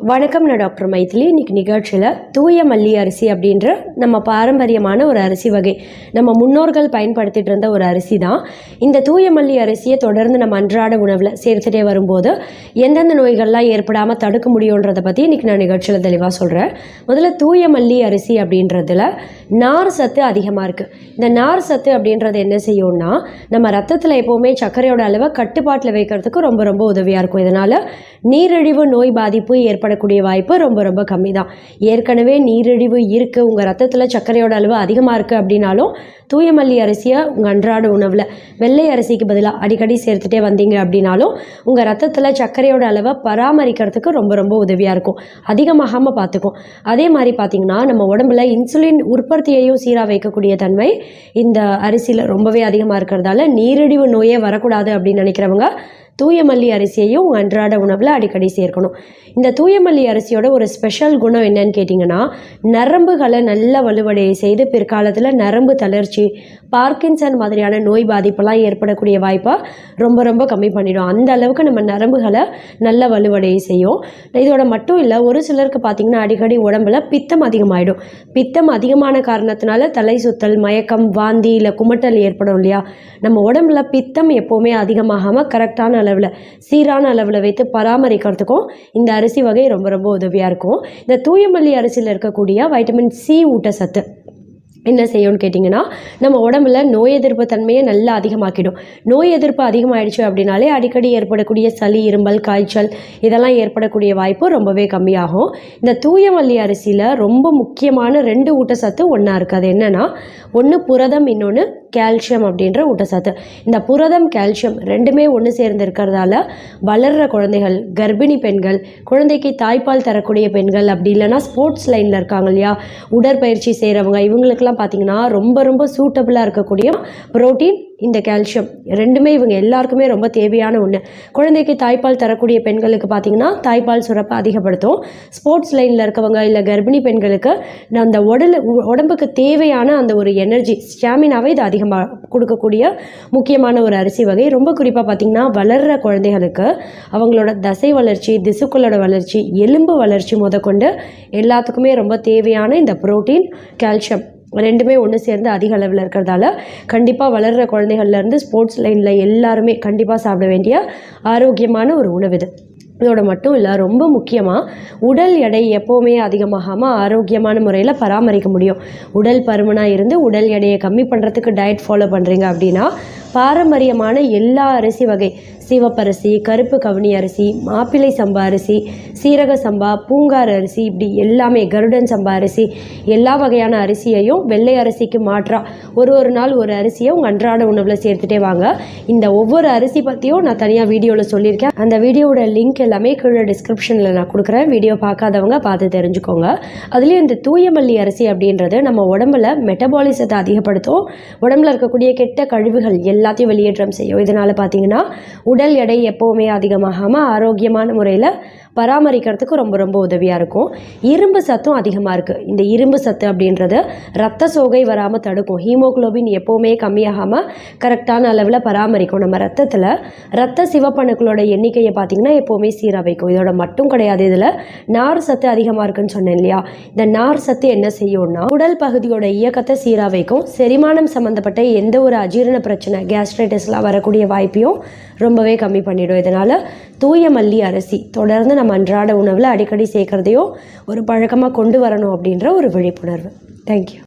வணக்கம் நான் டாக்டர் மைத்லி. இன்னைக்கு நிகழ்ச்சியில் தூய மல்லி அரிசி அப்படின்ற நம்ம பாரம்பரியமான ஒரு அரிசி வகை நம்ம முன்னோர்கள் பயன்படுத்திகிட்டு இருந்த ஒரு அரிசி தான். இந்த தூய மல்லி அரிசியை தொடர்ந்து நம்ம அன்றாட உணவில் சேர்த்துட்டே வரும்போது எந்தெந்த நோய்கள்லாம் ஏற்படாமல் தடுக்க முடியுன்றதை பற்றி இன்றைக்கி நான் நிகழ்ச்சியில் தெளிவாக சொல்கிறேன் முதல்ல தூய மல்லி அரிசி அப்படின்றதுல நார் சத்து அதிகமாக இருக்குது இந்த நார் சத்து அப்படின்றது என்ன செய்யும்னா நம்ம ரத்தத்தில் எப்போவுமே சர்க்கரையோட அளவை கட்டுப்பாட்டில் வைக்கிறதுக்கு ரொம்ப ரொம்ப உதவியாக இருக்கும். இதனால் நீரிழிவு நோய் பாதிப்பு ஏற்படக்கூடிய வாய்ப்பு ரொம்ப ரொம்ப கம்மி தான் ஏற்கனவே நீரிழிவு இருக்குது உங்கள் ரத்தத்தில் சர்க்கரையோட அளவு அதிகமாக இருக்குது அப்படின்னாலும் தூயமல்லி அரிசியை உங்கள் அன்றாட உணவில் வெள்ளை அரிசிக்கு பதிலாக அடிக்கடி சேர்த்துட்டே வந்தீங்க அப்படின்னாலும் உங்கள் ரத்தத்தில் சர்க்கரையோட அளவை பராமரிக்கிறதுக்கு ரொம்ப ரொம்ப உதவியாக இருக்கும். அதிகமாகாமல் பார்த்துக்கும் அதே மாதிரி பார்த்திங்கன்னா நம்ம உடம்புல இன்சுலின் உற்பத்தியையும் சீராக வைக்கக்கூடிய தன்மை இந்த அரிசியில் ரொம்பவே அதிகமாக இருக்கிறதால நீரிழிவு நோயே வரக்கூடாது அப்படின்னு நினைக்கிறவங்க தூய மல்லி அரிசியையும் அன்றாட உணவில் அடிக்கடி சேர்க்கணும். இந்த தூயமல்லி அரிசியோட ஒரு ஸ்பெஷல் குணம் என்னன்னு கேட்டிங்கன்னா நரம்புகளை நல்ல வலுவடைய செய்து பிற்காலத்தில் நரம்பு தளர்ச்சி பார்க்கின்சன் மாதிரியான நோய் பாதிப்பெல்லாம் ஏற்படக்கூடிய வாய்ப்பை ரொம்ப ரொம்ப கம்மி பண்ணிடும். அந்த அளவுக்கு நம்ம நரம்புகளை நல்ல வலுவடைய செய்யும். இதோட மட்டும் இல்லை ஒரு சிலருக்கு பார்த்திங்கன்னா அடிக்கடி உடம்புல பித்தம் அதிகமாகிடும் பித்தம் அதிகமான காரணத்தினால தலை சுத்தல் மயக்கம் வாந்தி இல்லை குமட்டல் ஏற்படும் இல்லையா? நம்ம உடம்புல பித்தம் எப்போவுமே அதிகமாகாமல் கரெக்டான அளவில் சீரான அளவில் வைத்து பராமரிக்கிறதுக்கும் இந்த அரிசி வகை ரொம்ப ரொம்ப உதவியாக இருக்கும். இந்த தூயமல்லி அரிசியில் இருக்கக்கூடிய வைட்டமின் சி ஊட்டச்சத்து என்ன செய்யும்னு கேட்டிங்கன்னா நம்ம உடம்புல நோய் எதிர்ப்பு தன்மையை நல்லா அதிகமாக்கிடும். நோய் எதிர்ப்பு அதிகமாயிடுச்சு அப்படின்னாலே அடிக்கடி ஏற்படக்கூடிய சளி இருமல் காய்ச்சல் இதெல்லாம் ஏற்படக்கூடிய வாய்ப்பு ரொம்பவே கம்மியாகும். இந்த தூயமல்லி அரிசியில் ரொம்ப முக்கியமான ரெண்டு ஊட்டச்சத்து ஒன்றா இருக்குது அது என்னென்னா ஒன்று புரதம் இன்னொன்று கால்சியம் அப்படின்ற ஊட்டச்சத்து. இந்த புரதம் கால்சியம் ரெண்டுமே ஒன்று சேர்ந்து இருக்கிறதால வளர்கிற குழந்தைகள் கர்ப்பிணி பெண்கள் குழந்தைக்கு தாய்ப்பால் தரக்கூடிய பெண்கள் அப்படி இல்லைன்னா ஸ்போர்ட்ஸ் லைனில் இருக்காங்க இல்லையா? உடற்பயிற்சி செய்கிறவங்க இவங்களுக்கெல்லாம் பார்த்தீங்கன்னா ரொம்ப ரொம்ப சூட்டபுளாக இருக்கக்கூடிய புரோட்டீன் இந்த கால்சியம். ரெண்டுமே இவங்க எல்லாருக்குமே ரொம்ப தேவையான ஒன்று குழந்தைக்கு தாய்ப்பால் தரக்கூடிய பெண்களுக்கு பார்த்தீங்கன்னா தாய்ப்பால் சுரப்பை அதிகப்படுத்தும். ஸ்போர்ட்ஸ் லைனில் இருக்கவங்க இல்லை கர்ப்பிணி பெண்களுக்கு அந்த உடல் உடம்புக்கு தேவையான அந்த ஒரு எனர்ஜி ஸ்டாமினாவை இது அதிகமாக கொடுக்கக்கூடிய முக்கியமான ஒரு அரிசி வகை. ரொம்ப குறிப்பாக பார்த்திங்கன்னா வளர்கிற குழந்தைகளுக்கு அவங்களோட தசை வளர்ச்சி திசுக்களோட வளர்ச்சி எலும்பு வளர்ச்சி முதற்கொண்டு எல்லாத்துக்குமே ரொம்ப தேவையான இந்த புரோட்டீன் கால்சியம். ரெண்டுமே ஒன்று சேர்ந்து அதிக அளவில் இருக்கிறதால கண்டிப்பாக வளர்கிற குழந்தைகள்லேருந்து ஸ்போர்ட்ஸ் லைனில் எல்லாருமே கண்டிப்பாக சாப்பிட வேண்டிய ஆரோக்கியமான ஒரு உணவு இது. இதோட மட்டும் இல்லை ரொம்ப முக்கியமாக உடல் எடை எப்போவுமே அதிகமாகாமல் ஆரோக்கியமான முறையில் பராமரிக்க முடியும். உடல் பருமனாக இருந்து உடல் எடையை கம்மி பண்ணுறதுக்கு டயட் ஃபாலோ பண்ணுறீங்க அப்படின்னா பாரம்பரியமான எல்லா அரிசி வகை சிவப்பரிசி கருப்பு கவனி அரிசி மாப்பிள்ளை சம்பா அரிசி சீரக சம்பா பூங்கார் அரிசி இப்படி எல்லாமே கருடன் சம்பா அரிசி எல்லா வகையான அரிசியையும் வெள்ளை அரிசிக்கு மாற்றாக ஒரு ஒரு நாள் ஒரு அரிசியை உங்கள் அன்றாட உணவில் சேர்த்துட்டே வாங்க. இந்த ஒவ்வொரு அரிசி பற்றியும் நான் தனியாக வீடியோவில் சொல்லியிருக்கேன். அந்த வீடியோவோட லிங்க் எல்லாமே கீழே டிஸ்கிரிப்ஷனில் நான் கொடுக்குறேன். வீடியோ பார்க்காதவங்க பார்த்து தெரிஞ்சுக்கோங்க. அதுலேயும் இந்த தூயமல்லி அரிசி அப்படின்றது நம்ம உடம்புல மெட்டபாலிசத்தை அதிகப்படுத்தும். உடம்புல இருக்கக்கூடிய கெட்ட கழிவுகள் எல்லாத்தையும் வெளியேற்றம் செய்யும். இதனால் பார்த்தீங்கன்னா உடல் எடை எப்போவுமே அதிகமாகாமல் ஆரோக்கியமான முறையில் பராமரிக்கிறதுக்கு ரொம்ப ரொம்ப உதவியாக இருக்கும். இரும்பு சத்தும் அதிகமாக இருக்குது இந்த இரும்பு சத்து அப்படின்றது ரத்த சோகை வராமல் தடுக்கும். ஹீமோகுளோபின் எப்போவுமே கம்மியாகாமல் கரெக்டான அளவில் பராமரிக்கும். நம்ம ரத்தத்தில் ரத்த சிவப்பணுக்களோட எண்ணிக்கையை பார்த்திங்கன்னா எப்போவுமே சீராக வைக்கும் இதோட மட்டும் கிடையாது. இதில் நார் சத்து அதிகமாக இருக்குன்னு சொன்னேன் இல்லையா? இந்த நார் சத்து என்ன செய்யும்னா உடல் பகுதியோட இயக்கத்தை சீராக வைக்கும் செரிமானம் சம்மந்தப்பட்ட எந்த ஒரு அஜீரண பிரச்சனை கேஸ்ட்ரைட்டிஸ்லாம் வரக்கூடிய வாய்ப்பையும் ரொம்பவே கம்மி பண்ணிடும். இதனால் தூய மல்லி அரிசி. தொடர்ந்து நம்ம அன்றாட உணவில் அடிக்கடி சேர்க்குறதையும் ஒரு பழக்கமாக கொண்டு வரணும் அப்படின்ற ஒரு விழிப்புணர்வு. தேங்க்யூ